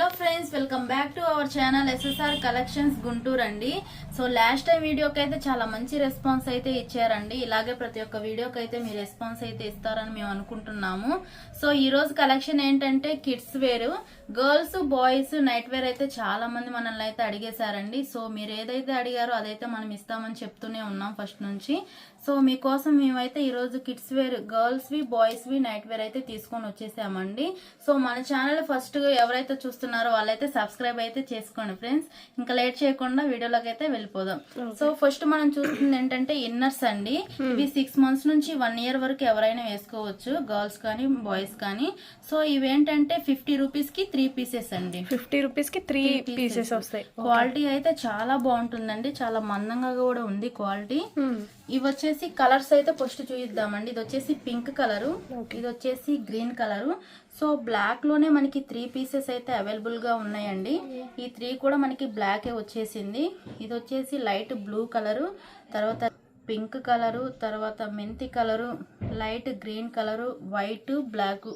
Hello friends welcome back to our channel SSR collections Guntur అండి. So last time వీడియోకి అయితే చాలా మంచి రెస్పాన్స్ అయితే ఇచ్చారండి. ఇలాగే ప్రతి ఒక్క వీడియోకి అయితే మీ రెస్పాన్స్ అయితే ఇస్తారని మేము అనుకుంటున్నాము. సో ఈ రోజు కలెక్షన్ ఏంటంటే కిడ్స్ వేరు. గర్ల్స్ బాయ్స్ నైట్ వేర్ అయితే చాలా మంది మనల్ని అయితే అడిగేశారండి. సో మీరు ఏదైతే అడిగారో అదైతే మనం ఇస్తామని చెప్తూనే ఉన్నాం ఫస్ట్ నుంచి. సో మీకోసం మేమైతే ఈరోజు కిడ్స్ వేర్ గర్ల్స్వి బాయ్స్వి నైట్ వేర్ అయితే తీసుకొని వచ్చేసామండి. సో మన ఛానల్ ఫస్ట్ ఎవరైతే చూస్తున్నారో వాళ్ళైతే సబ్స్క్రైబ్ అయితే చేసుకోండి ఫ్రెండ్స్. ఇంకా లేట్ చేయకుండా వీడియోలోకి అయితే వెళ్ళిపోదాం. సో ఫస్ట్ మనం చూస్తుంది ఏంటంటే ఇన్నర్స్ అండి. ఇవి సిక్స్ మంత్స్ నుంచి వన్ ఇయర్ వరకు ఎవరైనా వేసుకోవచ్చు గర్ల్స్ కానీ బాయ్స్ కానీ. సో ఇవేంటంటే ఫిఫ్టీ రూపీస్కి త్రీ పీసెస్ అండి. ఫిఫ్టీ రూపీస్కి త్రీ పీసెస్ వస్తాయి. క్వాలిటీ అయితే చాలా బాగుంటుందండి. చాలా మందంగా కూడా ఉంది క్వాలిటీ. ఇవి వచ్చేసి కలర్స్ అయితే ఫస్ట్ చూపిద్దామండి ఇది వచ్చేసి పింక్ కలరు. ఇది వచ్చేసి గ్రీన్ కలరు. సో బ్లాక్లోనే మనకి త్రీ పీసెస్ అయితే అవైలబుల్గా ఉన్నాయండి. ఈ త్రీ కూడా మనకి బ్లాక్ వచ్చేసింది. ఇది వచ్చేసి లైట్ బ్లూ కలరు. తర్వాత పింక్ కలరు. తర్వాత మెంతి colour. Light green colour. White black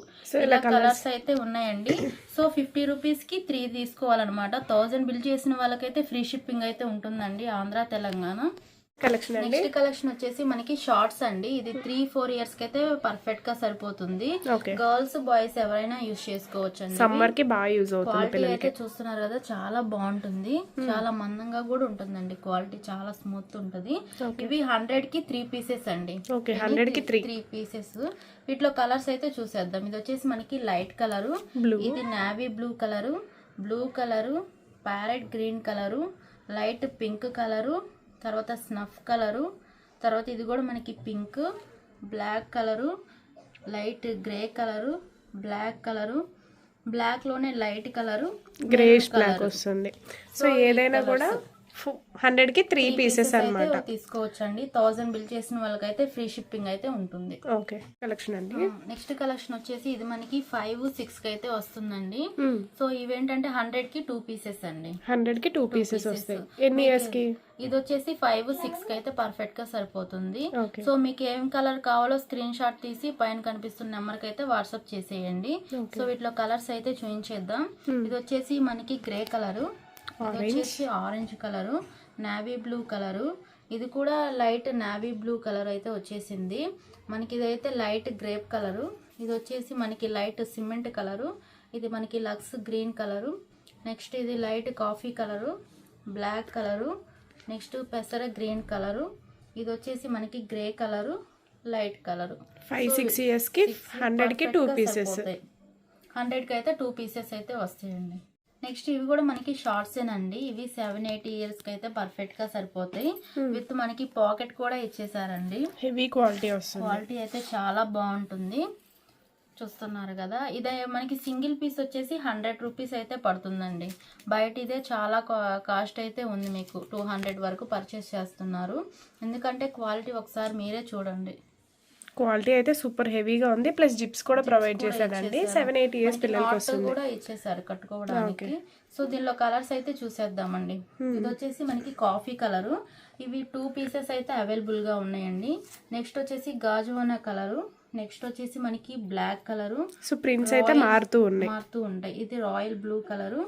ఇలా కలర్స్ అయితే ఉన్నాయండి. సో ఫిఫ్టీ రూపీస్కి త్రీ తీసుకోవాలన్నమాట. థౌజండ్ బిల్ చేసిన వాళ్ళకైతే ఫ్రీ షిప్పింగ్ అయితే ఉంటుందండి ఆంధ్ర తెలంగాణ. కలెక్షన్ అండి? నెక్స్ట్ కలెక్షన్ వచ్చేసి మనకి షార్ట్స్ అండి. ఇది త్రీ ఫోర్ ఇయర్స్కి అయితే పర్ఫెక్ట్గా సరిపోతుంది. గర్ల్స్ బాయ్స్ ఎవరైనా యూజ్ చేసుకోవచ్చు అండి సమ్మర్కి బాగా యూజ్ అవుతుంది అయితే చూస్తున్నారు కదా చాలా బాగుంటుంది. చాలా మందంగా కూడా ఉంటుందండి క్వాలిటీ చాలా స్మూత్ ఉంటది. ఇవి హండ్రెడ్కి త్రీ పీసెస్ అండి. హండ్రెడ్కి త్రీ త్రీ పీసెస్ వీటిలో కలర్స్ అయితే చూసేద్దాం. ఇది వచ్చేసి మనకి లైట్ కలరు. ఇది navy blue colour blue colour parrot green colour light pink colour తర్వాత స్నఫ్ కలరు తర్వాత ఇది కూడా మనకి pink black colour light grey colour black colour బ్లాక్లోనే light colour greyish black వస్తుంది. సో ఏదైనా కూడా హండ్రెడ్కి త్రీ పీసెస్ అన్నమాట. తీసుకోవచ్చు అండి థౌసండ్ బిల్ చేసిన వాళ్ళకైతే ఫ్రీ షిప్పింగ్ అయితే ఉంటుంది. ఓకే కలెక్షన్ అండి. నెక్స్ట్ కలెక్షన్ వచ్చేసి ఇది మనకి ఫైవ్ సిక్స్కి అయితే వస్తుందండి. Hmm. సో ఇవేంటంటే హండ్రెడ్కి టూ పీసెస్ అండి. హండ్రెడ్కి టూ పీసెస్ వస్తాయి. ఎన్ని ఇయర్స్కి? ఇది వచ్చేసి ఫైవ్ సిక్స్కి అయితే పర్ఫెక్ట్గా సరిపోతుంది. సో మీకు ఏం కలర్ కావాలో స్క్రీన్ షాట్ తీసి పైన కనిపిస్తున్న నెంబర్కి అయితే వాట్సాప్ చేసేయండి. సో వీటిలో కలర్స్ అయితే చూపించేద్దాం ఇది వచ్చేసి మనకి గ్రే కలరు వచ్చేసి orange colour navy blue colour ఇది కూడా లైట్ నావీ బ్లూ కలర్ అయితే వచ్చేసింది. మనకి ఇదైతే లైట్ గ్రేప్ కలరు ఇది వచ్చేసి మనకి లైట్ సిమెంట్ కలరు ఇది మనకి లక్స్ గ్రీన్ కలరు నెక్స్ట్ ఇది light coffee colour black colour next పెసర గ్రీన్ కలరు ఇది వచ్చేసి మనకి grey colour light colour five six ఇయర్స్కి హండ్రెడ్కి టూ పీసెస్ హండ్రెడ్కి అయితే టూ పీసెస్ అయితే వస్తాయండి. నెక్స్ట్ ఇవి కూడా మనకి షార్ట్స్ ఏనండి. ఇవి సెవెన్ ఎయిటీ ఇయర్స్కి అయితే పర్ఫెక్ట్గా సరిపోతాయి. విత్ మనకి పాకెట్ కూడా ఇచ్చేసారండి. హెవీ క్వాలిటీ వస్తుంది. క్వాలిటీ అయితే చాలా బాగుంటుంది. చూస్తున్నారు కదా. ఇదే మనకి సింగిల్ పీస్ వచ్చేసి హండ్రెడ్ రూపీస్ అయితే పడుతుందండి. బయట ఇదే చాలా కాస్ట్ అయితే ఉంది మీకు. టూ హండ్రెడ్ వరకు పర్చేస్ చేస్తున్నారు. ఎందుకంటే క్వాలిటీ ఒకసారి మీరే చూడండి. క్వాలిటీ అయితే సూపర్ హెవీగా ఉంది. ప్లస్ జిప్స్ కూడా ప్రొవైడ్ చేశాడండి సెవెన్ ఎయిట్ ఇయర్స్ పిల్లలకి వస్తుంది. కూడా ఇచ్చేసారు కట్టుకోవడానికి. సో దీనిలో కలర్స్ అయితే చూసేద్దామండి. ఇది వచ్చేసి మనకి కాఫీ కలరు. ఇవి టూ పీసెస్ అయితే అవైలబుల్గా ఉన్నాయండి. నెక్స్ట్ వచ్చేసి గాజువన కలరు. నెక్స్ట్ వచ్చేసి మనకి బ్లాక్ కలరు. సో ప్రింట్స్ అయితే మారుతూ ఉన్నాయి. మారుతూ ఉంటాయి. ఇది రాయల్ బ్లూ కలరు.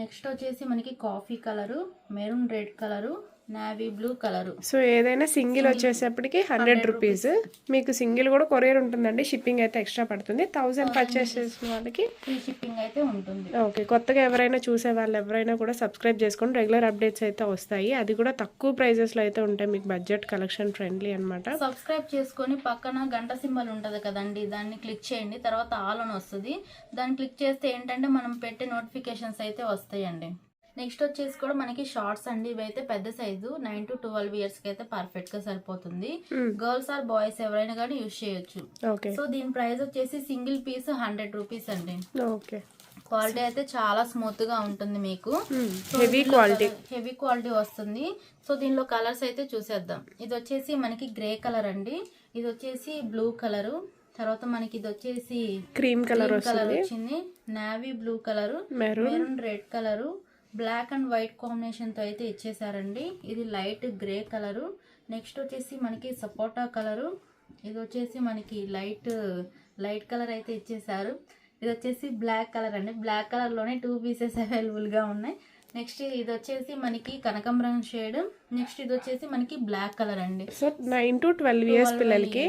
నెక్స్ట్ వచ్చేసి మనకి coffee colour. Maroon red colour. Navy blue colour so ఏదైనా సింగిల్ వచ్చేసప్పటికి హండ్రెడ్ రూపీస్ మీకు సింగిల్ కూడా కొరియర్ ఉంటుందండి. షిప్పింగ్ అయితే ఎక్స్ట్రా పడుతుంది. థౌసండ్ పర్చేస్ చేసిన వాళ్ళకి. ఫ్రీ షిప్పింగ్ అయితే ఉంటుంది. ఓకే కొత్తగా ఎవరైనా చూసే వాళ్ళు ఎవరైనా కూడా సబ్స్క్రైబ్ చేసుకొని రెగ్యులర్ అప్డేట్స్ అయితే వస్తాయి. అది కూడా తక్కువ ప్రైజెస్లో అయితే ఉంటాయి. మీకు బడ్జెట్ కలెక్షన్ ఫ్రెండ్లీ అన్నమాట. సబ్స్క్రైబ్ చేసుకొని పక్కన గంట సింబల్ ఉంటది కదండి. దాన్ని క్లిక్ చేయండి. తర్వాత ఆల్ అని వస్తుంది. దాన్ని క్లిక్ చేస్తే ఏంటంటే మనం పెట్టే నోటిఫికేషన్స్ అయితే వస్తాయండి. నెక్స్ట్ వచ్చేసి కూడా మనకి షార్ట్స్ అండి. ఇవైతే పెద్ద సైజు నైన్ టు ట్వెల్వ్ ఇయర్స్కి అయితే పర్ఫెక్ట్గా సరిపోతుంది. గర్ల్స్ ఆర్ బాయ్స్ ఎవరైనా కానీ యూజ్ చేయొచ్చు. సో దీని ప్రైస్ వచ్చేసి సింగిల్ పీస్ హండ్రెడ్ రూపీస్ అండి. ఓకే క్వాలిటీ అయితే చాలా స్మూత్గా ఉంటుంది మీకు. హెవీ క్వాలిటీ హెవీ క్వాలిటీ వస్తుంది. సో దీనిలో కలర్స్ అయితే చూసేద్దాం. ఇది వచ్చేసి మనకి గ్రే కలర్ అండి. ఇది వచ్చేసి బ్లూ కలరు తర్వాత మనకి ఇది వచ్చేసి క్రీమ్ కలర్ కలర్ వచ్చింది. Navy blue colour maroon red colour black and white కాంబినేషన్తో అయితే ఇచ్చేసారండి. ఇది లైట్ గ్రే కలరు. నెక్స్ట్ వచ్చేసి మనకి సపోటా కలరు. ఇది వచ్చేసి మనకి లైట్ లైట్ కలర్ అయితే ఇచ్చేసారు. ఇది వచ్చేసి బ్లాక్ కలర్ అండి. బ్లాక్ కలర్లోనే టూ పీసెస్ అవైలబుల్గా ఉన్నాయి. నెక్స్ట్ ఇది వచ్చేసి మనకి కనకంబరం షేడ్. నెక్స్ట్ ఇది వచ్చేసి మనకి బ్లాక్ కలర్ అండి. So nine to twelve years పిల్లలకి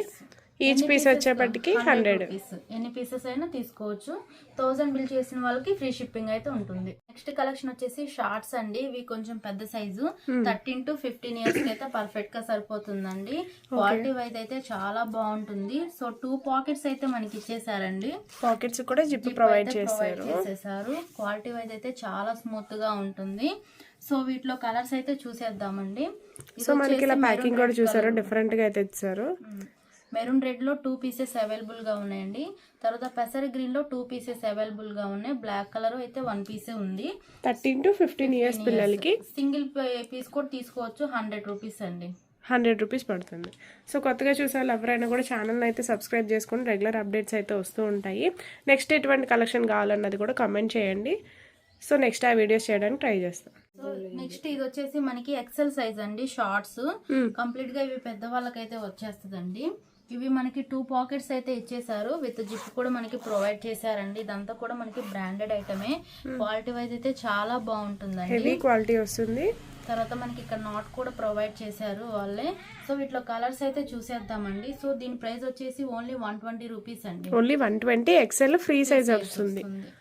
ఈచ్ పీస్ వచ్చేపటికి హండ్రెడ్ ఎన్ని పీసెస్ అయినా తీసుకోవచ్చు. థౌసండ్ బిల్ చేసిన వాళ్ళకి ఫ్రీ షిప్పింగ్ అయితే ఉంటుంది. నెక్స్ట్ కలెక్షన్ వచ్చేసి షార్ట్స్ అండి. ఇవి కొంచెం పెద్ద size thirteen to fifteen years అయితే పర్ఫెక్ట్గా సరిపోతుందండి. క్వాలిటీ వైజ్ అయితే చాలా బాగుంటుంది. సో టూ పాకెట్స్ అయితే మనకి ఇచ్చేసారండి. పాకెట్స్ కూడా జిప్ ప్రొవైడ్ చేసేసారు. క్వాలిటీ వైజ్ అయితే చాలా స్మూత్గా ఉంటుంది. సో వీటిలో కలర్స్ అయితే చూసేద్దామండి. సో మనకి ఇలా ప్యాకింగ్ కూడా చూసారు. డిఫరెంట్గా అయితే ఇచ్చారు. మెరూన్ రెడ్లో టూ పీసెస్ అవైలబుల్గా ఉన్నాయండి. తర్వాత పెసర గ్రీన్లో టూ పీసెస్ అవైలబుల్గా ఉన్నాయి. బ్లాక్ కలర్ అయితే వన్ పీసే ఉంది. థర్టీన్ టు ఫిఫ్టీన్ ఇయర్స్ పిల్లలకి సింగిల్ పీస్ కూడా తీసుకోవచ్చు. హండ్రెడ్ రూపీస్ అండి. హండ్రెడ్ రూపీస్ పడుతుంది. సో కొత్తగా చూసే వాళ్ళు ఎవరైనా కూడా ఛానల్ అయితే సబ్స్క్రైబ్ చేసుకొని రెగ్యులర్ అప్డేట్స్ అయితే వస్తూ ఉంటాయి. నెక్స్ట్ ఎటువంటి కలెక్షన్ కావాలన్నది కూడా కమెంట్ చేయండి. సో నెక్స్ట్ ఆ వీడియోస్ చేయడానికి ట్రై చేస్తాం. సో నెక్స్ట్ ఇది వచ్చేసి మనకి ఎక్సెల్ సైజ్ అండి షార్ట్స్. కంప్లీట్గా ఇవి పెద్ద వాళ్ళకైతే వచ్చేస్తుందండి. ఇవి మనకి టూ పాకెట్స్ అయితే ఇచ్చేసారు విత్ జిప్ కూడా మనకి ప్రొవైడ్ చేశారండి. ఇదంతా కూడా మనకి బ్రాండెడ్ ఐటమే క్వాలిటీ వైజ్ అయితే చాలా బాగుంటుందండి. హెవీ క్వాలిటీ వస్తుంది. తర్వాత మనకి ఇక్కడ నాట్ కూడా ప్రొవైడ్ చేశారు వాళ్ళే. సో వీటిలో కలర్స్ అయితే చూసేద్దామండి. సో దీని ప్రైస్ వచ్చేసి ఓన్లీ వన్ ట్వంటీ రూపీస్ అండి. Only one twenty XL free size వస్తుంది. వస్తుంది.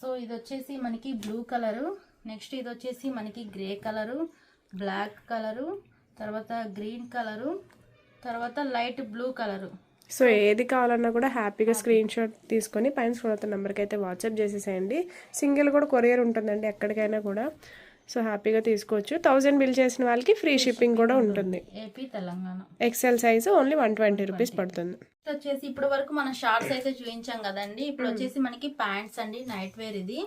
సో ఇది వచ్చేసి మనకి బ్లూ కలరు నెక్స్ట్ ఇది వచ్చేసి మనకి గ్రే కలరు బ్లాక్ కలరు తర్వాత గ్రీన్ కలరు తర్వాత లైట్ బ్లూ కలరు. సో ఏది కావాలన్నా కూడా హ్యాపీగా స్క్రీన్ షాట్ తీసుకొని పైన స్క్రోల్ నెంబర్కి అయితే వాట్సాప్ చేసేసేయండి. సింగిల్ కూడా కొరియర్ ఉంటుందండి ఎక్కడికైనా కూడా. సో హ్యాపీగా తీసుకోవచ్చు. థౌజండ్ బిల్ చేసిన వాళ్ళకి ఫ్రీ షిప్పింగ్ కూడా ఉంటుంది. AP Telangana. XL size only one twenty rupees పడుతుంది. వచ్చేసి ఇప్పుడు వరకు మనం షార్ట్స్ అయితే చూపించాం కదండి. ఇప్పుడు వచ్చేసి మనకి ప్యాంట్స్ అండి నైట్ వేర్ ఇది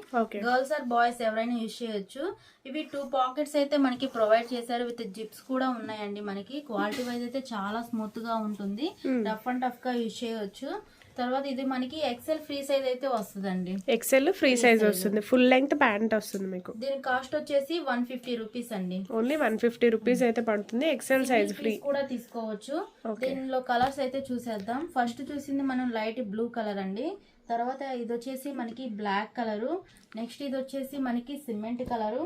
గర్ల్స్ ఆర్ బాయ్స్ ఎవరైనా యూజ్ చేయొచ్చు. ఇవి టూ పాకెట్స్ అయితే మనకి ప్రొవైడ్ చేశారు. విత్ జిప్స్ కూడా ఉన్నాయండి మనకి. క్వాలిటీ వైజ్ అయితే చాలా స్మూత్గా ఉంటుంది. రఫ్ అండ్ టఫ్గా యూజ్ చేయొచ్చు. తర్వాత ఇది మనకి ఎక్సెల్ ఫ్రీ సైజ్ అయితే వస్తుందండి. ఎక్సెల్ ఫ్రీ సైజ్ వస్తుంది. ఫుల్ లెంగ్త్ ప్యాంట్ వస్తుంది మీకు. దీని కాస్ట్ వచ్చేసి వన్ ఫిఫ్టీ రూపీస్ అండి. ఓన్లీ వన్ ఫిఫ్టీ రూపీస్ అయితే పడుతుంది. ఎక్సెల్ సైజ్ ఫ్రీ కూడా తీసుకోవచ్చు. దీనిలో కలర్స్ అయితే చూసేద్దాం. ఫస్ట్ చూసింది మనం లైట్ బ్లూ కలర్ అండి. తర్వాత ఇది వచ్చేసి మనకి బ్లాక్ కలరు నెక్స్ట్ ఇది వచ్చేసి మనకి సిమెంట్ కలరు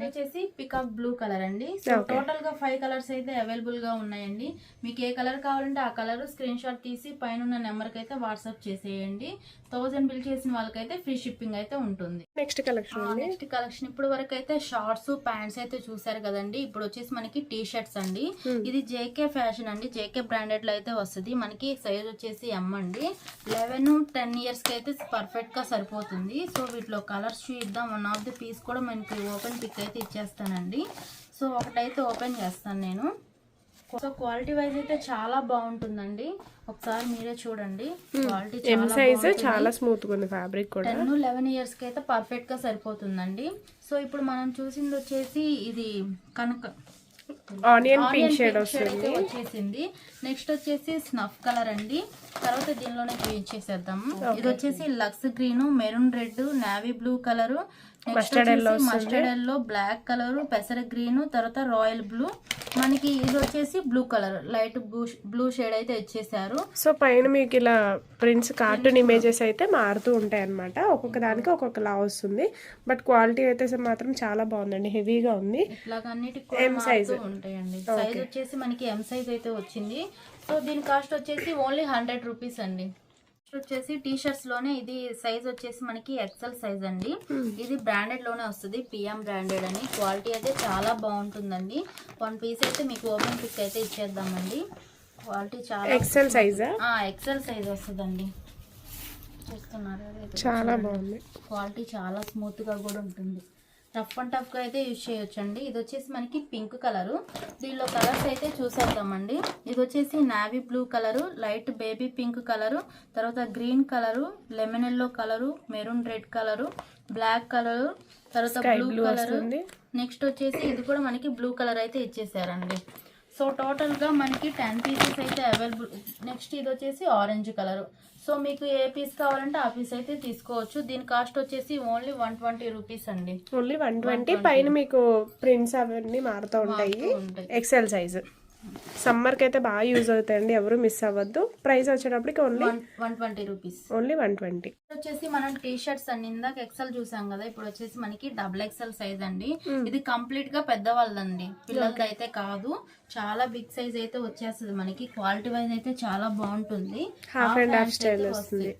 వచ్చేసి పికాక్ బ్లూ కలర్ అండి. సో టోటల్గా ఫైవ్ కలర్స్ అయితే అవైలబుల్గా ఉన్నాయండి. మీకు ఏ కలర్ కావాలంటే ఆ కలర్ స్క్రీన్ షాట్ తీసి పైన ఉన్న నెంబర్కి అయితే వాట్సాప్ చేసేయండి. థౌసండ్ బిల్ చేసిన వాళ్ళకైతే ఫ్రీ షిప్పింగ్ అయితే ఉంటుంది. నెక్స్ట్ కలెక్షన్ నెక్స్ట్ కలెక్షన్ ఇప్పుడు వరకు అయితే షార్ట్స్ ప్యాంట్స్ అయితే చూసారు కదండి. ఇప్పుడు వచ్చేసి మనకి టీ షర్ట్స్ అండి ఇది జేకే ఫ్యాషన్ అండి. జేకే బ్రాండెడ్లో అయితే వస్తుంది. మనకి సైజ్ వచ్చేసి ఎం అండి. లెవెన్ టెన్ ఇయర్స్కి అయితే పర్ఫెక్ట్గా సరిపోతుంది. సో వీటిలో కలర్స్ చూద్దాం. వన్ ఆఫ్ ది పీస్ కూడా మనకి ఓపెన్ పిక్ అయితే ఇచ్చేస్తానండి. సో ఒకటైతే ఓపెన్ చేస్తాను నేను. సో క్వాలిటీ వైజ్ అయితే చాలా బాగుంటుందండి. ఒకసారి మీరే చూడండి. క్వాలిటీ చాలా సైజ్ చాలా స్మూత్ ఉంది ఫ్యాబ్రిక్ కూడా. టెన్ లెవెన్ ఇయర్స్కి అయితే పర్ఫెక్ట్గా సరిపోతుందండి. సో ఇప్పుడు మనం చూసింది వచ్చేసి ఇది కనుక ఆనియన్ పింక్ షేడ్ వస్తుంది. వచ్చేసింది. నెక్స్ట్ వచ్చేసి స్నఫ్ కలర్ అండి. తర్వాత దీనిలోనే చేసేద్దాము ఇది వచ్చేసి Lux green maroon red navy blue colour mustard yellow black colour పెసర గ్రీన్ తర్వాత రాయల్ బ్లూ మనకి ఇది వచ్చేసి blue colour light blue blue shade అయితే ఇచ్చేసారు. సో పైన మీకు ఇలా ప్రింట్స్ కార్టూన్ ఇమేజెస్ అయితే మారుతూ ఉంటాయి అనమాట ఒక్కొక్క దానికి ఒక్కొక్క లా వస్తుంది. బట్ క్వాలిటీ అయితే మాత్రం చాలా బాగుందండి. హెవీగా ఉంది. కూడా మారుతూ ఉంటాయండి. సైజ్ వచ్చేసి మనకి ఎం సైజ్ అయితే వచ్చింది. సో దీని కాస్ట్ వచ్చేసి ఓన్లీ హండ్రెడ్ రూపీస్ అండి. వచ్చేసి టీ షర్ట్స్లోనే ఇది సైజ్ వచ్చేసి మనకి ఎక్సెల్ సైజ్ అండి. ఇది బ్రాండెడ్లోనే వస్తుంది. పిఎం బ్రాండెడ్ అని. క్వాలిటీ అయితే చాలా బాగుంటుందండి. వన్ పీస్ అయితే మీకు ఓపెన్ పిక్ అయితే ఇచ్చేద్దామండి. క్వాలిటీ చాలా ఎక్సెల్ సైజా? ఎక్సెల్ సైజ్ వస్తుందండి. చూస్తున్నారు. చాలా బాగుంది. క్వాలిటీ చాలా స్మూత్గా కూడా ఉంటుంది. రఫ్ అండ్ టఫ్గా అయితే యూజ్ చేయొచ్చు అండి ఇది వచ్చేసి మనకి పింక్ కలర్. దీనిలో కలర్స్ అయితే చూసేద్దామండి. ఇది వచ్చేసి navy blue colour light baby pink colour తర్వాత green colour lemon yellow colour maroon red colour black colour తర్వాత బ్లూ కలర్. నెక్స్ట్ వచ్చేసి ఇది కూడా మనకి బ్లూ కలర్ అయితే ఇచ్చేసారండి. సో టోటల్గా మనకి టెన్ పీసెస్ అయితే అవైలబుల్. నెక్స్ట్ ఇది వచ్చేసి ఆరెంజ్ కలర్. సో మీకు ఏ పీస్ కావాలంటే ఆ పీస్ అయితే తీసుకోవచ్చు. దీని కాస్ట్ వచ్చేసి ఓన్లీ వన్ ట్వంటీ రూపీస్ అండి. ఓన్లీ వన్ ట్వంటీ పైన మీకు ప్రింట్స్ అవన్నీ మారుతూ ఉంటాయి. ఎక్సెల్ సైజ్ సమ్మర్కి అయితే బాగా యూజ్ అవుతాయండి. ఎవరు మిస్ అవ్వద్దు. ప్రైస్ వచ్చేటప్పటికి only one twenty rupees. Only one twenty. వచ్చేసి మనం టీ షర్ట్స్ అండి. ఇందాక ఎక్సెల్ చూసాం కదా ఇప్పుడు వచ్చేసి మనకి డబుల్ ఎక్సెల్ సైజ్ అండి. ఇది కంప్లీట్గా పెద్దవాళ్ళదండి పిల్లలది అయితే కాదు. చాలా బిగ్ సైజ్ అయితే వచ్చేస్తుంది మనకి. క్వాలిటీ వైజ్ అయితే చాలా బాగుంటుంది. హాఫ్ అండ్ హాఫ్ స్టైల్ వస్తుంది.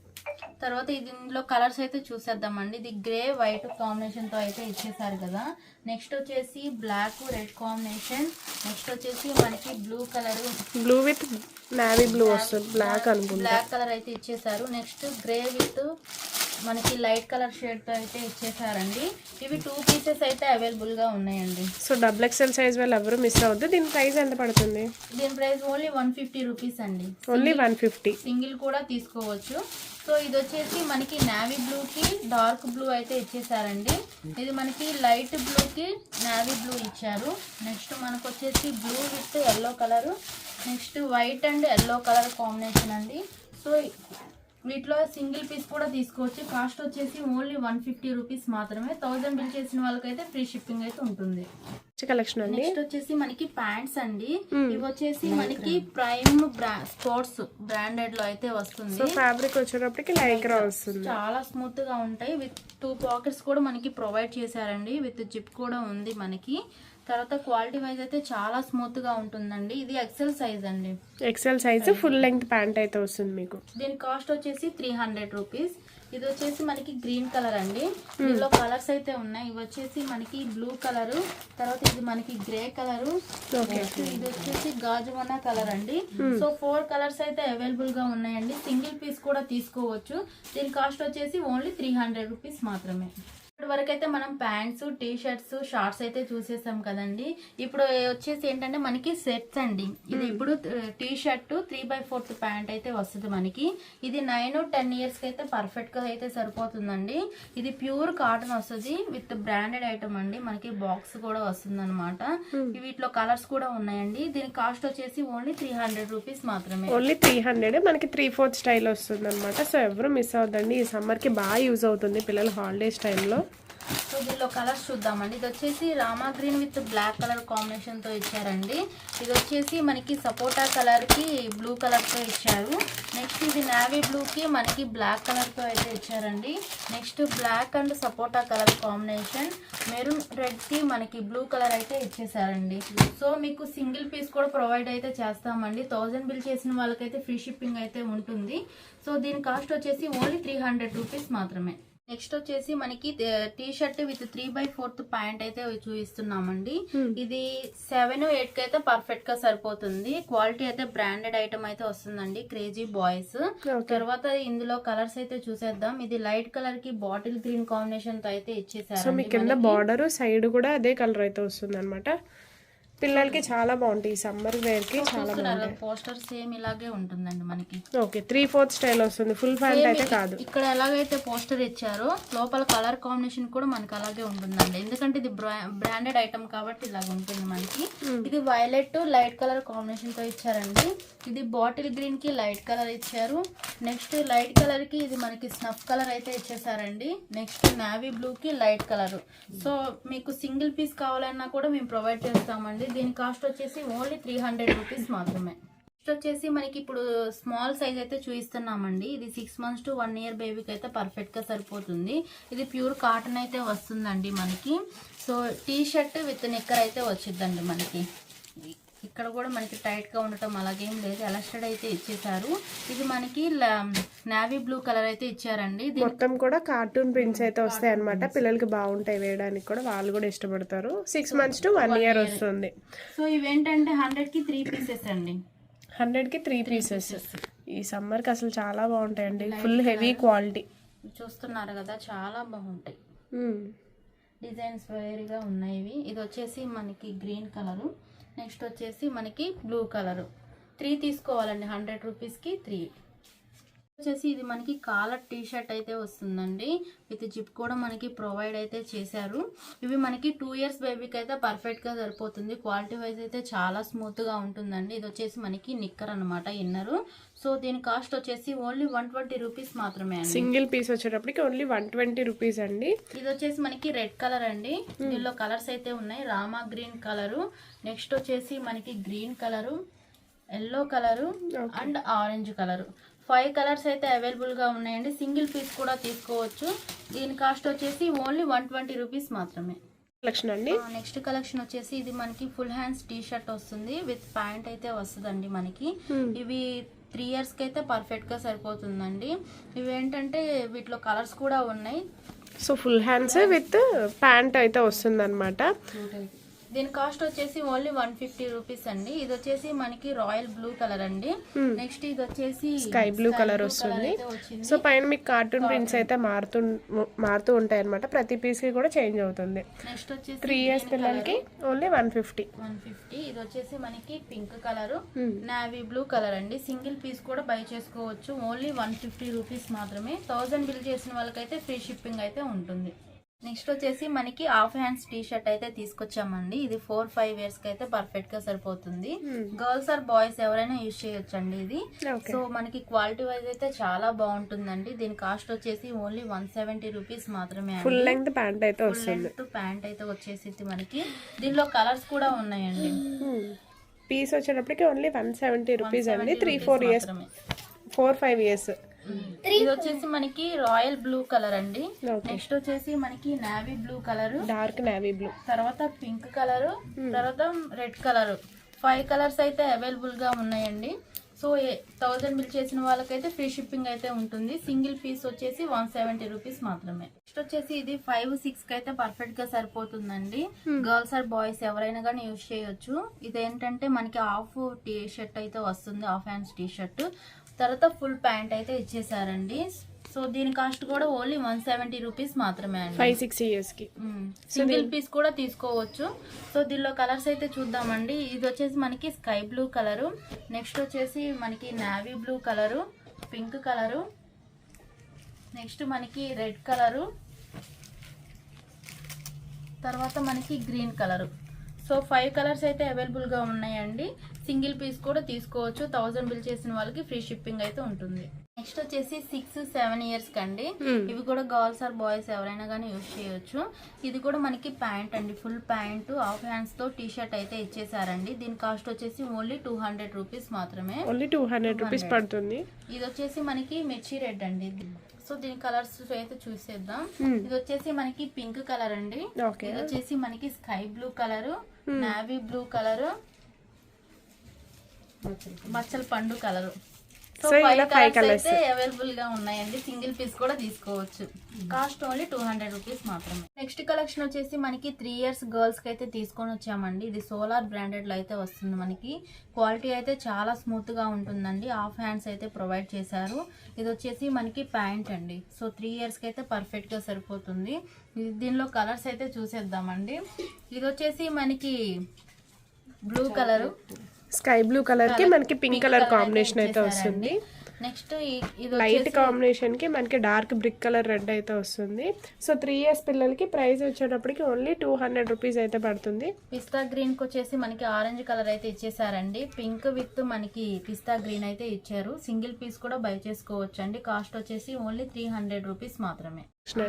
తర్వాత ఇందులో కలర్స్ అయితే చూసేద్దామండి. ఇది గ్రే వైట్ కాంబినేషన్తో అయితే ఇచ్చేసారు కదా. నెక్స్ట్ వచ్చేసి బ్లాక్ రెడ్ కాంబినేషన్. నెక్స్ట్ వచ్చేసి మనకి blue colour. Blue with navy blue వస్తుంది. బ్లాక్ అనుకుంటా. బ్లాక్ కలర్ అయితే ఇచ్చేసారు. నెక్స్ట్ గ్రే విత్ మనకి లైట్ కలర్ షేడ్తో అయితే ఇచ్చేసారండి. ఇవి టూ పీసెస్ అయితే అవైలబుల్గా ఉన్నాయండి. సో డబుల్ ఎక్స్ఎల్ సైజ్ వాళ్ళు ఎవరు మిస్ అవ్వద్దు. దీని ప్రైస్ ఎంత పడుతుంది? దీని price only one fifty rupees అండి. Only one fifty. సింగిల్ కూడా తీసుకోవచ్చు. సో ఇది వచ్చేసి మనకి నావీ బ్లూ కి డార్క్ బ్లూ అయితే ఇచ్చేసారండి. ఇది మనకి లైట్ బ్లూ కి నావీ బ్లూ ఇచ్చారు. నెక్స్ట్ మనకు వచ్చేసి blue with yellow colour next white and yellow colour combination అండి. సో వీటిలో సింగిల్ పీస్ కూడా తీసుకోవచ్చు. కాస్ట్ వచ్చేసి ఓన్లీ వన్ ఫిఫ్టీ రూపీస్ మాత్రమే. థౌజండ్ బిల్ చేసిన వాళ్ళకైతే ఫ్రీ షిప్పింగ్ అయితే ఉంటుంది. కలెక్షన్ అండి? నెక్స్ట్ వచ్చేసి మనకి ప్యాంట్స్ అండి. ఇవి వచ్చేసి మనకి ప్రైమ్ స్పోర్ట్స్ బ్రాండెడ్లో అయితే వస్తుంది. ఫ్యాబ్రిక్ వచ్చేటప్పటికి లైక్రా వస్తుంది. చాలా స్మూత్గా ఉంటాయి. విత్ టూ పాకెట్స్ కూడా మనకి ప్రొవైడ్ చేశారండి. విత్ జిప్ కూడా ఉంది మనకి. తర్వాత క్వాలిటీ వైజ్ అయితే చాలా స్మూత్గా ఉంటుందండి. ఇది ఎక్సెల్ సైజ్ అండి. XL size full length pant అయితే వస్తుంది మీకు. దీని కాస్ట్ వచ్చేసి త్రీ హండ్రెడ్ రూపీస్ ఇది వచ్చేసి మనకి గ్రీన్ కలర్ అండి. దీనిలో కలర్స్ అయితే ఉన్నాయి. ఇవి వచ్చేసి మనకి బ్లూ కలర్ తర్వాత ఇది మనకి గ్రే కలర్ ఇది వచ్చేసి గాజుమన్న కలర్ అండి. సో ఫోర్ కలర్స్ అయితే అవైలబుల్గా ఉన్నాయండి. సింగిల్ పీస్ కూడా తీసుకోవచ్చు. దీని కాస్ట్ వచ్చేసి ఓన్లీ త్రీ హండ్రెడ్ రూపీస్ మాత్రమే. ఇప్పటి వరకు అయితే మనం ప్యాంట్స్ టీ షర్ట్స్ షార్ట్స్ అయితే చూసేసాం కదండి. ఇప్పుడు వచ్చేసి ఏంటంటే మనకి సెట్స్ అండి. ఇది ఇప్పుడు T shirt three by fourth pant అయితే వస్తుంది మనకి. ఇది నైన్ టెన్ ఇయర్స్కి అయితే పర్ఫెక్ట్గా అయితే సరిపోతుందండి. ఇది ప్యూర్ కాటన్ వస్తుంది. విత్ బ్రాండెడ్ ఐటమ్ అండి. మనకి బాక్స్ కూడా వస్తుంది అనమాట వీటిలో కలర్స్ కూడా ఉన్నాయండి. దీని కాస్ట్ వచ్చేసి ఓన్లీ త్రీ హండ్రెడ్ రూపీస్ మాత్రమే. ఓన్లీ త్రీ హండ్రెడ్ మనకి త్రీ ఫోర్త్ స్టైల్ వస్తుంది అనమాట సో ఎవరు మిస్ అవ్వద్దండి. ఈ సమ్మర్కి బాగా యూజ్ అవుతుంది పిల్లల హాలిడేస్ టైంలో సో దీనిలో కలర్స్ చూద్దామండి. ఇది వచ్చేసి రామా గ్రీన్ విత్ బ్లాక్ కలర్ కాంబినేషన్తో ఇచ్చారండి. ఇది వచ్చేసి మనకి సపోటా కలర్కి బ్లూ కలర్తో ఇచ్చారు. నెక్స్ట్ ఇది నావీ బ్లూకి మనకి బ్లాక్ కలర్తో అయితే ఇచ్చారండి. నెక్స్ట్ బ్లాక్ అండ్ సపోటా కలర్ కాంబినేషన్ మెరూన్ రెడ్కి మనకి బ్లూ కలర్ అయితే ఇచ్చేసారండి. సో మీకు సింగిల్ పీస్ కూడా ప్రొవైడ్ అయితే చేస్తామండి. థౌజండ్ బిల్ చేసిన వాళ్ళకైతే ఫ్రీ షిప్పింగ్ అయితే ఉంటుంది. సో దీని కాస్ట్ వచ్చేసి ఓన్లీ త్రీ హండ్రెడ్ రూపీస్ మాత్రమే. నెక్స్ట్ వచ్చేసి మనకి T shirt with three by fourth pant అయితే చూపిస్తున్నామండి. ఇది సెవెన్ ఎయిట్కి అయితే పర్ఫెక్ట్గా సరిపోతుంది. క్వాలిటీ అయితే బ్రాండెడ్ ఐటమ్ అయితే వస్తుందండి క్రేజీ బాయ్స్. తర్వాత ఇందులో కలర్స్ అయితే చూసేద్దాం. ఇది లైట్ కలర్కి బాటిల్ గ్రీన్ కాంబినేషన్తో అయితే సో ఇచ్చేసారు మీ కింద బార్డర్ సైడ్ కూడా అదే కలర్ అయితే వస్తుంది అనమాట పిల్లలకి చాలా బాగుంటాయి. సమ్మర్ వేర్కి చాలా చూస్తున్నారు? పోస్టర్ సేమ్ ఇలాగే ఉంటుందండి మనకి. ఓకే త్రీ ఫోర్త్ స్టైల్ వస్తుంది. ఫుల్ ప్యాంట్ అయితే కాదు. ఇక్కడ ఎలాగైతే పోస్టర్ ఇచ్చారో లోపల కలర్ కాంబినేషన్ కూడా మనకి అలాగే ఉంటుందండి. ఎందుకంటే ఇది బ్రాండెడ్ ఐటమ్ కాబట్టి ఇలాగ ఉంటుంది మనకి. ఇది వైలెట్ లైట్ కలర్ కాంబినేషన్తో ఇచ్చారండి. ఇది బాటిల్ గ్రీన్కి లైట్ కలర్ ఇచ్చారు. నెక్స్ట్ లైట్ కలర్కి ఇది మనకి స్నఫ్ కలర్ అయితే ఇచ్చేసారండి. నెక్స్ట్ నావీ బ్లూ కి లైట్ కలర్ సో మీకు సింగిల్ పీస్ కావాలన్నా కూడా మేము ప్రొవైడ్ చేస్తామండి. దీని కాస్ట్ వచ్చేసి ఓన్లీ త్రీ హండ్రెడ్ రూపీస్ మాత్రమే. నెక్స్ట్ వచ్చేసి మనకి ఇప్పుడు స్మాల్ సైజ్ అయితే చూపిస్తున్నామండి ఇది six months to one year బేబీకి అయితే పర్ఫెక్ట్గా సరిపోతుంది. ఇది ప్యూర్ కాటన్ అయితే వస్తుందండి మనకి. సో టీ షర్ట్ విత్ నిక్కర్ అయితే వచ్చిందండి మనకి. ఇక్కడ కూడా మనకి టైట్గా ఉండటం అలాగేం లేదు. ఎలాస్టెడ్ అయితే ఇచ్చేసారు. ఇది మనకి నావీ బ్లూ కలర్ అయితే ఇచ్చారండి. మొత్తం కూడా కార్టూన్ ప్రింట్స్ అయితే వస్తాయి అనమాట పిల్లలకి బాగుంటాయి వేయడానికి కూడా వాళ్ళు కూడా ఇష్టపడతారు. Six months to one year వస్తుంది. సో ఇవేంటంటే హండ్రెడ్కి త్రీ పీసెస్ అండి. హండ్రెడ్కి త్రీ పీసెస్ ఈ సమ్మర్కి అసలు చాలా బాగుంటాయండి. ఫుల్ హెవీ క్వాలిటీ చూస్తున్నారు కదా చాలా బాగుంటాయి. డిజైన్స్ వేరుగా ఉన్నాయి ఇవి. ఇది వచ్చేసి మనకి గ్రీన్ కలరు నెక్స్ట్ వచ్చేసి మనకి బ్లూ కలర్. త్రీ తీసుకోవాలండి హండ్రెడ్ రూపీస్కి త్రీ. వచ్చేసి ఇది మనకి కాలర్ టీ షర్ట్ అయితే వస్తుందండి. విత్ జిప్ కూడా మనకి ప్రొవైడ్ అయితే చేశారు. ఇవి మనకి టూ ఇయర్స్ బేబీకి అయితే పర్ఫెక్ట్గా సరిపోతుంది. క్వాలిటీ వైజ్ అయితే చాలా స్మూత్గా ఉంటుందండి. ఇది వచ్చేసి మనకి నిక్కర్ అనమాట ఇన్నరు. సో దీని కాస్ట్ వచ్చేసి ఓన్లీ వన్ ట్వంటీ రూపీస్ మాత్రమే అండి. సింగిల్ పీస్ వచ్చేటప్పటికి ఓన్లీ వన్ ట్వంటీ రూపీస్ అండి. ఇది వచ్చేసి మనకి రెడ్ కలర్ అండి. దీనిలో కలర్స్ అయితే ఉన్నాయి. Rama green colour. నెక్స్ట్ వచ్చేసి మనకి green colour yellow colour and orange colour. Five colours అయితే అవైలబుల్గా ఉన్నాయండి. సింగిల్ పీస్ కూడా తీసుకోవచ్చు. దీని కాస్ట్ వచ్చేసి ఓన్లీ వన్ ట్వంటీ రూపీస్ మాత్రమే. కలెక్షన్ అండి. నెక్స్ట్ కలెక్షన్ వచ్చేసి ఇది మనకి ఫుల్ హ్యాండ్స్ టీ షర్ట్ వస్తుంది. విత్ ప్యాంట్ అయితే వస్తుందండి మనకి. ఇవి త్రీ ఇయర్స్కి అయితే పర్ఫెక్ట్గా సరిపోతుందండి. ఇవి ఏంటంటే వీటిలో కలర్స్ కూడా ఉన్నాయి. So full hands with pant అయితే వస్తుంది అనమాట దీని కాస్ట్ వచ్చేసి ఓన్లీ వన్ ఫిఫ్టీ రూపీస్ అండి. ఇది వచ్చేసి మనకి రాయల్ బ్లూ కలర్ అండి. నెక్స్ట్ ఇది వచ్చేసి స్కై బ్లూ కలర్ వస్తుంది. సో పైన మీకు కార్టూన్ ప్రింట్స్ అయితే మారుతూ మారుతూ ఉంటాయి అనమాట ప్రతి పీస్కి కూడా చేంజ్ అవుతుంది. నెక్స్ట్ వచ్చేసి త్రీ ఇయర్స్ పిల్లలకి only one fifty. One fifty. ఇది వచ్చేసి మనకి pink colour. Navy blue colour అండి. సింగిల్ పీస్ కూడా బై చేసుకోవచ్చు. ఓన్లీ వన్ ఫిఫ్టీ రూపీస్ మాత్రమే. థౌసండ్ బిల్ చేసిన వాళ్ళకైతే ఫ్రీ షిప్పింగ్ అయితే ఉంటుంది. నెక్స్ట్ వచ్చేసి మనకి హాఫ్ హ్యాండ్స్ టీ షర్ట్ అయితే తీసుకొచ్చామండి. ఇది ఫోర్ ఫైవ్ ఇయర్స్కి అయితే పర్ఫెక్ట్గా సరిపోతుంది. గర్ల్స్ ఆర్ బాయ్స్ ఎవరైనా యూజ్ చేయొచ్చండి ఇది. ఓకే సో మనకి క్వాలిటీ వైజ్ అయితే చాలా బాగుంటుందండి. దీని కాస్ట్ వచ్చేసి ఓన్లీ వన్ సెవెంటీ రూపీస్ మాత్రమే ఫుల్ లెంగ్త్ ప్యాంట్ అయితే లెంత్ ప్యాంట్ అయితే వచ్చేసి మనకి. దీనిలో కలర్స్ కూడా ఉన్నాయండి. పీస్ వచ్చేటప్పటికి ఓన్లీ వన్ సెవెంటీ రూపీస్ అండి. Three four years. Four five years ఇది వచ్చేసి మనకి రాయల్ బ్లూ కలర్ అండి. నెక్స్ట్ వచ్చేసి మనకి navy blue colour. Dark navy blue తర్వాత పింక్ కలర్. తర్వాత రెడ్ కలర్. ఫైవ్ కలర్స్ అయితే అవైలబుల్గా ఉన్నాయండి. సో థౌజండ్ బిల్ చేసిన వాళ్ళకైతే ఫ్రీ షిప్పింగ్ అయితే ఉంటుంది. సింగిల్ పీస్ వచ్చేసి వన్ సెవెంటీ రూపీస్ మాత్రమే. నెక్స్ట్ వచ్చేసి ఇది ఫైవ్ సిక్స్కి అయితే పర్ఫెక్ట్గా సరిపోతుందండి. గర్ల్స్ ఆర్ బాయ్స్ ఎవరైనా కానీ యూజ్ చేయొచ్చు. ఇది ఏంటంటే మనకి హాఫ్ టీ షర్ట్ అయితే వస్తుంది హాఫ్ హ్యాండ్స్ టీ షర్ట్ తర్వాత ఫుల్ ప్యాంట్ అయితే ఇచ్చేసారండి. సో దీని కాస్ట్ కూడా ఓన్లీ వన్ సెవెంటీ రూపీస్ మాత్రమే అండి. ఫైవ్ సిక్స్ ఇయర్స్కి. సింగిల్ పీస్ కూడా తీసుకోవచ్చు. సో దీనిలో కలర్స్ అయితే చూద్దామండి. ఇది వచ్చేసి మనకి స్కై బ్లూ కలరు. నెక్స్ట్ వచ్చేసి మనకి navy blue colour pink colour. Next మనకి రెడ్ కలరు. తర్వాత మనకి green colour. So five colours అయితే అవైలబుల్గా ఉన్నాయండి. సింగిల్ పీస్ కూడా తీసుకోవచ్చు. థౌసండ్ బిల్ చేసిన వాళ్ళకి ఫ్రీ షిప్పింగ్ అయితే ఉంటుంది. నెక్స్ట్ వచ్చేసి సిక్స్ సెవెన్ ఇయర్స్ కండి ఇవి కూడా గర్ల్స్ ఆర్ బాయ్స్ ఎవరైనా కానీ యూజ్ చేయొచ్చు. ఇది కూడా మనకి ప్యాంట్ అండి. ఫుల్ ప్యాంట్ హాఫ్ హ్యాండ్స్తో టీ షర్ట్ అయితే ఇచ్చేసారండి. దీని కాస్ట్ వచ్చేసి ఓన్లీ టూ హండ్రెడ్ రూపీస్ మాత్రమే. ఓన్లీ టూ హండ్రెడ్ రూపీస్ పడుతుంది. ఇది వచ్చేసి మనకి మిర్చి రెడ్ అండి. సో దీని కలర్స్ అయితే చూసేద్దాం. Hmm. ఇది వచ్చేసి మనకి పింక్ కలర్ అండి. ఇది వచ్చేసి మనకి sky blue colour navy blue colour మచ్చల పండు కలర్. సో ఇలా ఫైవ్ కలర్స్ అవైలబుల్గా ఉన్నాయండి. సింగిల్ పీస్ కూడా తీసుకోవచ్చు. Cost only two hundred rupees మాత్రమే. నెక్స్ట్ కలెక్షన్ వచ్చేసి మనకి త్రీ ఇయర్స్ గర్ల్స్కి అయితే తీసుకొని వచ్చామండి. ఇది సోలార్ బ్రాండెడ్లో అయితే వస్తుంది మనకి. క్వాలిటీ అయితే చాలా స్మూత్గా ఉంటుందండి. హాఫ్ హ్యాండ్స్ అయితే ప్రొవైడ్ చేశారు. ఇది వచ్చేసి మనకి ప్యాంట్ అండి. సో త్రీ ఇయర్స్కి అయితే పర్ఫెక్ట్గా సరిపోతుంది. దీనిలో కలర్స్ అయితే చూసేద్దామండి. ఇది వచ్చేసి మనకి బ్లూ కలర్ స్కై బ్లూ కలర్కి మనకి పింక్ కలర్ కాంబినేషన్ అయితే వస్తుంది. నెక్స్ట్ ఇది లైట్ కాంబినేషన్కి మనకి డార్క్ బ్రిక్ కలర్ రెడ్ అయితే వస్తుంది. సో త్రీ ఇయర్స్ పిల్లలకి ప్రైస్ వచ్చేటప్పటికి ఓన్లీ టూ హండ్రెడ్ రూపీస్ అయితే పడుతుంది. పిస్తా గ్రీన్కి వచ్చేసి మనకి ఆరెంజ్ కలర్ అయితే ఇచ్చేసారండి. పింక్ విత్ మనకి పిస్తా గ్రీన్ అయితే ఇచ్చారు. సింగిల్ పీస్ కూడా బై చేసుకోవచ్చు అండి కాస్ట్ వచ్చేసి ఓన్లీ త్రీ హండ్రెడ్ రూపీస్ మాత్రమే.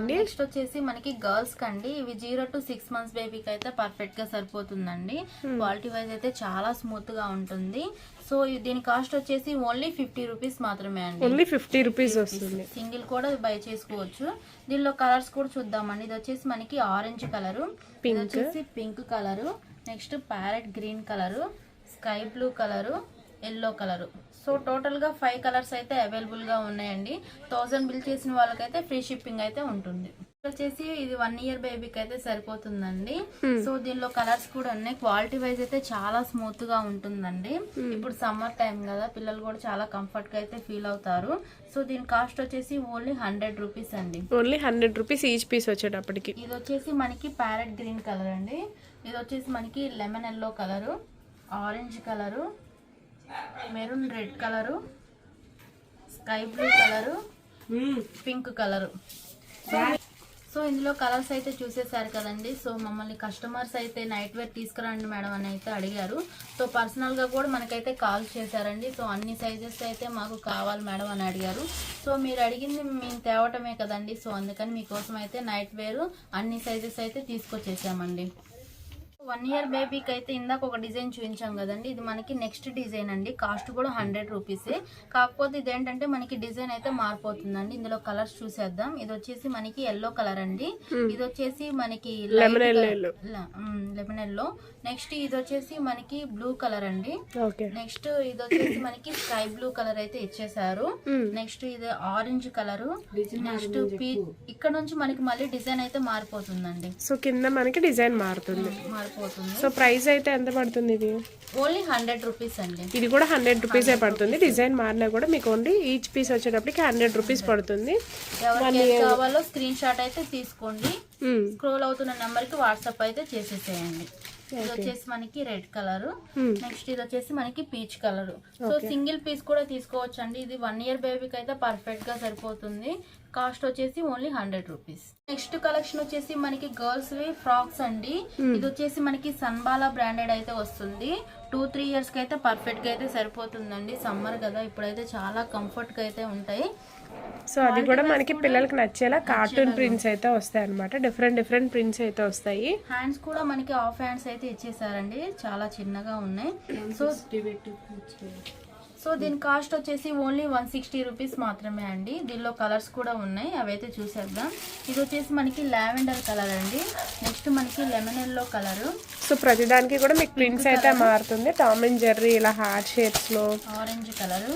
నెక్స్ట్ వచ్చేసి మనకి గర్ల్స్ కండి ఇవి జీరో టు సిక్స్ మంత్స్ బేబీకి అయితే పర్ఫెక్ట్గా సరిపోతుందండి. క్వాలిటీ వైజ్ అయితే చాలా స్మూత్గా ఉంటుంది. సో దీని కాస్ట్ వచ్చేసి ఓన్లీ ఫిఫ్టీ రూపీస్ మాత్రమే అండి. ఓన్లీ ఫిఫ్టీ రూపీస్ వస్తుంది. సింగిల్ కూడా బై చేసుకోవచ్చు. దీనిలో కలర్స్ కూడా చూద్దామండి. ఇది వచ్చేసి మనకి ఆరెంజ్ కలరు. ఇది వచ్చేసి pink colour. Next parrot green colour. Sky blue colour. Yellow colour. So టోటల్గా ఫైవ్ కలర్స్ అయితే అవైలబుల్గా ఉన్నాయండి. థౌసండ్ బిల్ చేసిన వాళ్ళకైతే ఫ్రీ షిప్పింగ్ అయితే ఉంటుంది. వచ్చేసి ఇది వన్ ఇయర్ బేబీకి అయితే సరిపోతుందండి. సో దీనిలో కలర్స్ కూడా ఉన్నాయి. క్వాలిటీ వైజ్ అయితే చాలా స్మూత్గా ఉంటుందండి. ఇప్పుడు సమ్మర్ టైం కదా పిల్లలు కూడా చాలా కంఫర్ట్గా అయితే ఫీల్ అవుతారు. సో దీని కాస్ట్ వచ్చేసి ఓన్లీ హండ్రెడ్ రూపీస్ అండి. Only hundred rupees each piece వచ్చేటప్పటికి. ఇది వచ్చేసి మనకి ప్యారెట్ గ్రీన్ కలర్ అండి. ఇది వచ్చేసి మనకి lemon yellow colour orange colour maroon red colour sky blue colour pink colour so ఇందులో కలర్స్ అయితే చూసేసారు కదండి. సో మమ్మల్ని కస్టమర్స్ అయితే నైట్ వేర్ తీసుకురండి మేడం అని అయితే అడిగారు. సో పర్సనల్గా కూడా మనకైతే కాల్ చేశారండి. సో అన్ని సైజెస్ అయితే మాకు కావాలి మేడం అని అడిగారు. సో మీరు అడిగింది మేము తేవటమే కదండి. సో అందుకని మీకోసం అయితే నైట్ వేర్ అన్ని సైజెస్ అయితే తీసుకొచ్చేసామండి. వన్ ఇయర్ బేబీకి అయితే ఇందాక ఒక డిజైన్ చూపించాం కదండి. ఇది మనకి నెక్స్ట్ డిజైన్ అండి. కాస్ట్ కూడా హండ్రెడ్ రూపీసే కాకపోతే ఇదేంటంటే మనకి డిజైన్ అయితే మారిపోతుందండి. ఇందులో కలర్స్ చూసేద్దాం. ఇది వచ్చేసి మనకి ఎల్లో కలర్ అండి. ఇది వచ్చేసి మనకి Lemon yellow. Lemon yellow next ఇది వచ్చేసి మనకి బ్లూ కలర్ అండి. ఓకే నెక్స్ట్ ఇది వచ్చేసి మనకి స్కై బ్లూ కలర్ అయితే ఇచ్చేసారు నెక్స్ట్ ఇది ఆరెంజ్ కలర్ నెక్స్ట్ పీ ఇక్కడ నుంచి మనకి మళ్ళీ డిజైన్ అయితే మారిపోతుందండి. సో కింద మనకి డిజైన్ మారుతుంది. సో ప్రైస్ అయితే ఎంత పడుతుంది ఇది? ఓన్లీ హండ్రెడ్ రూపీస్ అండి. ఇది కూడా హండ్రెడ్ రూపీసే పడుతుంది. డిజైన్ మారినా కూడా మీకు ఓన్లీ ఈచ్ పీస్ వచ్చేటప్పటికి హండ్రెడ్ రూపీస్ పడుతుంది. కావాలో స్క్రీన్ షాట్ అయితే తీసుకోండి. స్క్రోల్ అవుతున్న నెంబర్కి వాట్సాప్ అయితే చేసేసేయండి. ఇది వచ్చేసి మనకి రెడ్ కలర్. Hmm. నెక్స్ట్ ఇది వచ్చేసి మనకి peach colour. So single piece కూడా తీసుకోవచ్చు అండి ఇది వన్ ఇయర్ బేబీకి అయితే పర్ఫెక్ట్గా సరిపోతుంది. కాస్ట్ వచ్చేసి only hundred rupees next collection వచ్చేసి మనకి గర్ల్స్ వి ఫ్రాక్స్ అండి. ఇది వచ్చేసి మనకి సన్బాలా బ్రాండెడ్ అయితే వస్తుంది. టూ త్రీ ఇయర్స్కి అయితే పర్ఫెక్ట్గా అయితే సరిపోతుందండి. సమ్మర్ కదా ఇప్పుడైతే చాలా కంఫర్ట్గా అయితే ఉంటాయి. సో అది కూడా మనకి పిల్లలకి నచ్చేలా కార్టూన్ ప్రింట్స్ అయితే వస్తాయి అనమాట డిఫరెంట్ డిఫరెంట్ ప్రింట్స్ అయితే వస్తాయి. హ్యాండ్స్ కూడా మనకి ఆఫ్ హ్యాండ్స్ అయితే ఇచ్చేసారండి. చాలా చిన్నగా ఉన్నాయి. సో సో దీని కాస్ట్ వచ్చేసి ఓన్లీ వన్ సిక్స్టీ రూపీస్ మాత్రమే అండి. దీనిలో కలర్స్ కూడా ఉన్నాయి. అవైతే చూసేద్దాం. ఇది వచ్చేసి మనకి లావెండర్ కలర్ అండి. నెక్స్ట్ మనకి లెమన్ ఎల్లో కలర్. సో ప్రతిదానికి కూడా మీకు ప్రింట్స్ అయితే మారుతుంది. టామ్ అండ్ జెర్రీ ఇలా heart షేప్స్లో orange colour.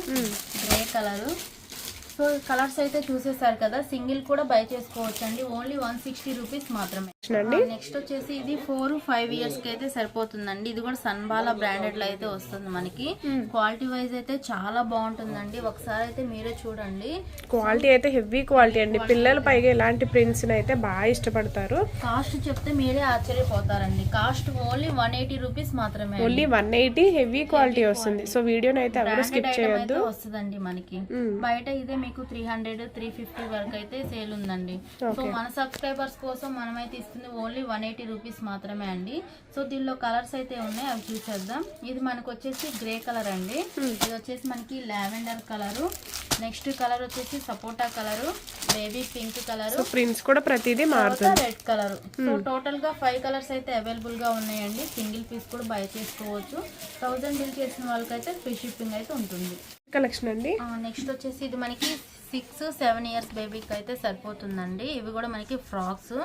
Grey colour. So colours అయితే చూసేసారు కదా సింగిల్ కూడా బై చేసుకోవచ్చు అండి ఓన్లీ వన్ సిక్స్టీ రూపీస్ మాత్రమే. అండి? నెక్స్ట్ వచ్చేసి ఇది ఫోర్ ఫైవ్ ఇయర్స్కి అయితే సరిపోతుందండి. ఇది కూడా సన్బాలా బ్రాండెడ్లో అయితే వస్తుంది మనకి. క్వాలిటీ వైజ్ అయితే చాలా బాగుంటుందండి. ఒకసారి అయితే మీరే చూడండి. క్వాలిటీ అయితే హెవీ క్వాలిటీ అండి. పిల్లలు పైగా ఇలాంటి ప్రింట్స్ అయితే బాగా ఇష్టపడతారు. కాస్ట్ చెప్తే మీరే ఆశ్చర్యపోతారండి. Cost only one eighty rupees మాత్రమే only one eighty heavy quality వస్తుంది. సో వీడియోని అయితే ఎవరు స్కిప్ చేయొద్దు. వస్తుందండి మనకి. బయట ఇదే మీకు త్రీ హండ్రెడ్ త్రీ ఫిఫ్టీ వరకు అయితే సేల్ ఉందండి. సో మన సబ్స్క్రైబర్స్ కోసం మనమైతే ఇస్తుంది ఓన్లీ వన్ ఎయిటీ రూపీస్ మాత్రమే అండి. సో దీనిలో కలర్స్ అయితే ఉన్నాయి. అవి చూసేద్దాం. ఇది మనకు వచ్చేసి గ్రే కలర్ అండి. ఇది వచ్చేసి మనకి లావెండర్ కలర్ నెక్స్ట్ కలర్ వచ్చేసి సపోటా colour baby pink colour prints కూడా ప్రతిదీ మారుతుంది. రెడ్ కలర్ సో టోటల్గా ఫైవ్ కలర్స్ అయితే అవైలబుల్గా ఉన్నాయండి. సింగిల్ పీస్ కూడా బై చేసుకోవచ్చు. థౌసండ్ బిల్ చేసిన వాళ్ళకైతే ఫ్రీ షిప్పింగ్ అయితే ఉంటుంది. కలెక్షన్ అండి. నెక్స్ట్ వచ్చేసి ఇది మనకి సిక్స్ సెవెన్ ఇయర్స్ బేబీకి అయితే సరిపోతుందండి. ఇవి కూడా మనకి ఫ్రాక్స్.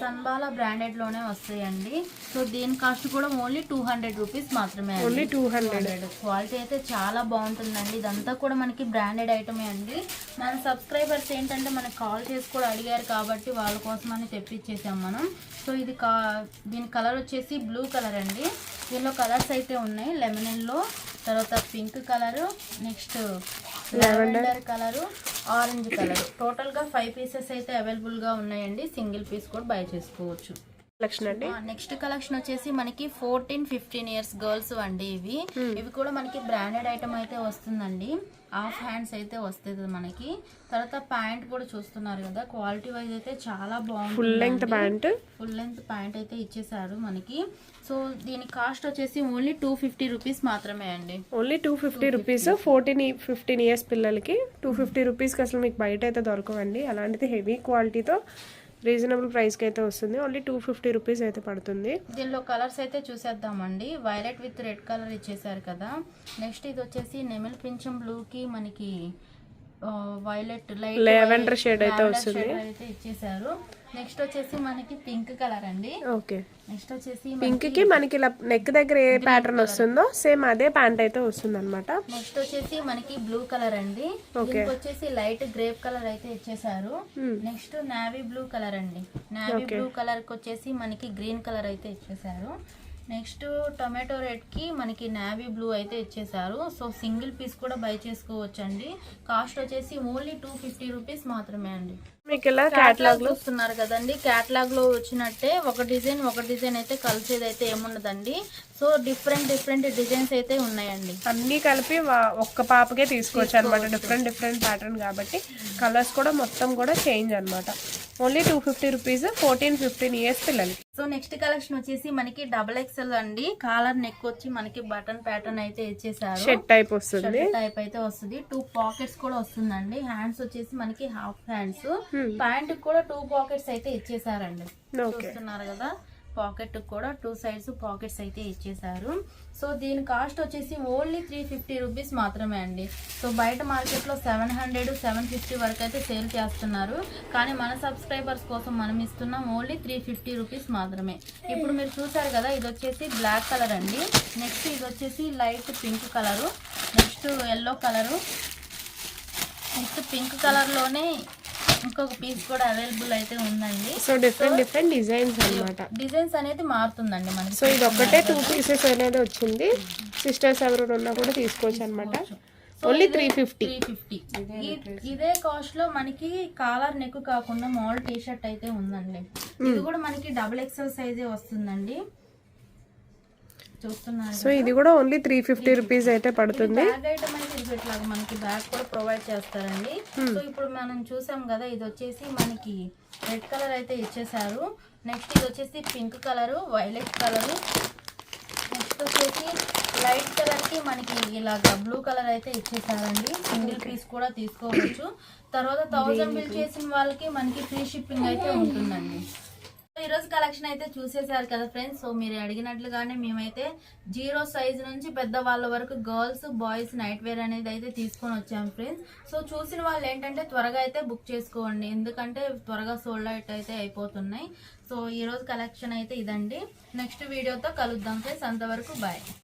సన్బాలా బ్రాండెడ్లోనే వస్తాయండి. సో దీని కాస్ట్ కూడా ఓన్లీ టూ హండ్రెడ్ రూపీస్ మాత్రమే ఓన్లీ టూ హండ్రెడ్. క్వాలిటీ అయితే చాలా బాగుంటుందండి. ఇదంతా కూడా మనకి బ్రాండెడ్ ఐటమే అండి. మన సబ్స్క్రైబర్స్ ఏంటంటే మనకి కాల్ చేసి కూడా అడిగారు కాబట్టి వాళ్ళ కోసం అని తెప్పించేసాం మనం. సో ఇది కా దీని కలర్ వచ్చేసి బ్లూ కలర్ అండి. దీనిలో కలర్స్ అయితే ఉన్నాయి. లెమన్ ఎల్లో తర్వాత pink colour next lavender colour orange colour. టోటల్గా ఫైవ్ పీసెస్ అయితే అవైలబుల్గా ఉన్నాయండి. సింగిల్ పీస్ కూడా బై చేసుకోవచ్చు. కలెక్షన్ అండి? నెక్స్ట్ కలెక్షన్ వచ్చేసి మనకి ఫోర్టీన్ ఫిఫ్టీన్ ఇయర్స్ గర్ల్స్ అండి ఇవి. ఇవి కూడా మనకి బ్రాండెడ్ ఐటమ్ అయితే వస్తుందండి. హాఫ్ హ్యాండ్స్ అయితే వస్తుంది మనకి. తర్వాత ప్యాంట్ కూడా చూస్తున్నారు కదా క్వాలిటీ వైజ్ అయితే చాలా బాగుంది full length pant? Full length pant అయితే ఇచ్చేసారు మనకి. సో దీని కాస్ట్ వచ్చేసి ఓన్లీ టూ ఫిఫ్టీ రూపీస్ మాత్రమే అండి. Only two fifty rupees fourteen fifteen years పిల్లలకి. టూ ఫిఫ్టీ రూపీస్కి అసలు మీకు బయట అయితే దొరకవండి. అలాంటిది హెవీ క్వాలిటీతో రీజనబుల్ ప్రైస్కి అయితే వస్తుంది. ఓన్లీ టూ ఫిఫ్టీ రూపీస్ అయితే పడుతుంది. దీనిలో కలర్స్ అయితే చూసేద్దామండి. వైలెట్ విత్ రెడ్ కలర్ ఇచ్చేసారు కదా. నెక్స్ట్ ఇది వచ్చేసి నెమిల్ పింఛం బ్లూ కి మనకి వైలెట్ లైట్ Lavender shade అయితే వస్తుంది. అయితే ఇచ్చేసారు నెక్స్ట్ వచ్చేసి మనకి పింక్ కలర్ అండి. ఓకే. నెక్స్ట్ వచ్చేసి పింక్కి మనకి ఇలా నెక్ దగ్గర ఏ ప్యాటర్న్ వస్తుందో సేమ్ అదే ప్యాంట్ అయితే వస్తుంది అనమాట నెక్స్ట్ వచ్చేసి మనకి బ్లూ కలర్ అండి. వచ్చేసి లైట్ గ్రేప్ కలర్ అయితే ఇచ్చేసారు నెక్స్ట్ నావీ బ్లూ కలర్ అండి. నావీ బ్లూ కలర్కి వచ్చేసి మనకి గ్రీన్ కలర్ అయితే ఇచ్చేసారు నెక్స్ట్ టొమాటో రెడ్కి మనకి నావీ బ్లూ అయితే ఇచ్చేసారు. సో సింగిల్ పీస్ కూడా బై చేసుకోవచ్చు అండి కాస్ట్ వచ్చేసి ఓన్లీ టూ ఫిఫ్టీ రూపీస్ మాత్రమే అండి. మీకు ఇలా క్యాట్లాగ్ చూస్తున్నారు కదండి. క్యాట్లాగ్లో వచ్చినట్టే ఒక డిజైన్ ఒక డిజైన్ అయితే కలిసేది అయితే ఏముండదండి. సో డిఫరెంట్ డిఫరెంట్ డిజైన్స్ అయితే ఉన్నాయండి. అన్ని కలిపి ఒక్క పాపకే తీసుకోవచ్చు అనమాట డిఫరెంట్ డిఫరెంట్ ప్యాటర్న్ కాబట్టి కలర్స్ కూడా మొత్తం కూడా చేంజ్ అన్నమాట. Only two fifty rupees fourteen fifteen years పిల్లలకి. సో నెక్స్ట్ కలెక్షన్ వచ్చేసి మనకి డబల్ ఎక్స్ఎల్ అండి. కాలర్ నెక్ వచ్చి మనకి బటన్ ప్యాటర్న్ అయితే ఇచ్చేసారు. షెట్ టైప్ వస్తుంది. టైప్ అయితే వస్తుంది. టూ పాకెట్స్ కూడా వస్తుందండి. హ్యాండ్స్ వచ్చేసి మనకి హాఫ్ హ్యాండ్స్. ప్యాంట్ కూడా టూ పాకెట్స్ అయితే ఇచ్చేసారండి. చూస్తున్నారు కదా. పాకెట్ కూడా టూ సైడ్స్ పాకెట్స్ అయితే ఇచ్చేసారు సో దీని కాస్ట్ వచ్చేసి ఓన్లీ త్రీ ఫిఫ్టీ రూపీస్ మాత్రమే అండి. సో బయట మార్కెట్లో సెవెన్ హండ్రెడ్ సెవెన్ ఫిఫ్టీ వరకు అయితే సేల్ చేస్తున్నారు. కానీ మన సబ్స్క్రైబర్స్ కోసం మనం ఇస్తున్నాం ఓన్లీ త్రీ ఫిఫ్టీ రూపీస్ మాత్రమే. ఇప్పుడు మీరు చూసారు కదా ఇది వచ్చేసి బ్లాక్ కలర్ అండి. నెక్స్ట్ ఇది వచ్చేసి light pink colour. Next yellow colour. Next pink కలర్లోనే ఇంకొక పీస్ కూడా అవైలబుల్ అయితే ఉందండి. సో డిఫరెంట్ డిఫరెంట్ డిజైన్స్ అన్నమాట. డిజైన్స్ అనేది మారుతుందండి మనకి. సో ఇది ఒక్కటే టూ పీసెస్ అనేది వచ్చింది. సిస్టర్స్ ఎవరైనా ఉన్నా కూడా తీసుకోవచ్చు అనమాట only three fifty three fifty ఇదే కాస్ట్లో మనకి కాలర్ నెక్ కాకుండా మాల్ టీ షర్ట్ అయితే ఉందండి. ఇది కూడా మనకి డబుల్ ఎక్సెల్ సైజే వస్తుందండి. చూస్తున్నారు? సో ఇది కూడా ఓన్లీ త్రీ ఫిఫ్టీ రూపీస్ అయితే పడుతుంది. ఇది ఇట్లాగా మనకి బ్యాగ్ కూడా ప్రొవైడ్ చేస్తారండి. సో ఇప్పుడు మనం చూసాం కదా ఇది వచ్చేసి మనకి రెడ్ కలర్ అయితే ఇచ్చేసారు. నెక్స్ట్ ఇది వచ్చేసి pink colour violet colour. Next వచ్చేసి లైట్ కలర్కి మనకి ఇలాగ బ్లూ కలర్ అయితే ఇచ్చేసారండి. సింగిల్ పీస్ కూడా తీసుకోవచ్చు. తర్వాత థౌజండ్ బిల్ చేసిన వాళ్ళకి మనకి ఫ్రీ షిప్పింగ్ అయితే ఉంటుందండి. ఈరోజు కలెక్షన్ అయితే చూసేసారు కదా ఫ్రెండ్స్ సో మీరు అడిగినట్లుగానే మేమైతే జీరో సైజ్ నుంచి పెద్ద వాళ్ళ వరకు గర్ల్స్ బాయ్స్ నైట్ వేర్ అనేది అయితే తీసుకొని వచ్చాము ఫ్రెండ్స్ సో చూసిన వాళ్ళు ఏంటంటే త్వరగా అయితే బుక్ చేసుకోండి. ఎందుకంటే త్వరగా సోల్డ్ అవుట్ అయితే అయిపోతున్నాయి. సో ఈరోజు కలెక్షన్ అయితే ఇదండి. నెక్స్ట్ వీడియోతో కలుద్దాం ఫ్రెండ్స్ అంతవరకు బాయ్